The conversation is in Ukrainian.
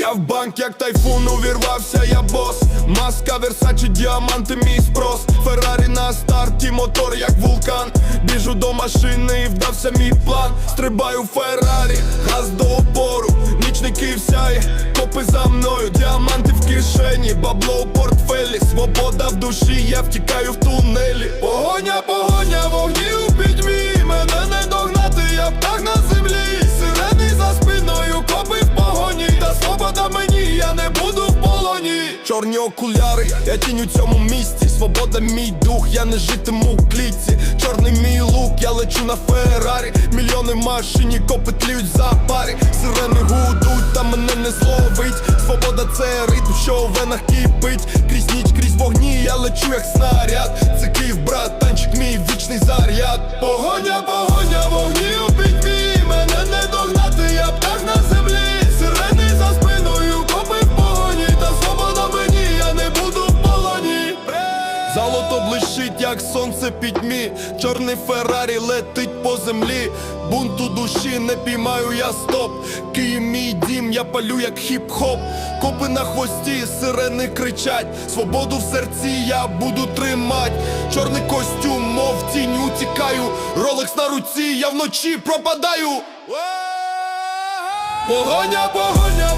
Я в банк, як тайфун, увірвався, я бос. Маска, версачі, діаманти, мій спрос. Феррарі на старті, мотор, як вулкан. Біжу до машини і вдався мій план. Стрибаю в Феррарі, газ до опору, нічники всяє, копи за мною, діаманти в кишені, бабло у портфелі, свобода в душі, я втікаю в тунелі. Погоня, Чорні окуляри, я тінь у цьому місті. Свобода мій дух, я не житиму в клітці. Чорний мій лук, я лечу на Феррарі. Мільйони машині, копи тліють за парі. Сирени гудуть, та мене не зловить. Свобода це ритм, що у венах кипить. Крізь ніч, крізь вогні, я лечу як снаряд. Це Київ, брат, танчик мій вічний заряд. Погоня, погоня, вогні Золото блищить, як сонце пітьмі. Чорний Феррарі летить по землі. Бунту душі не піймаю я стоп. Київ мій дім, я палю як хіп-хоп. Копи на хвості, сирени кричать. Свободу в серці я буду тримать. Чорний костюм, мов тінь утікаю. Ролекс на руці, я вночі пропадаю. Погоня, погоня,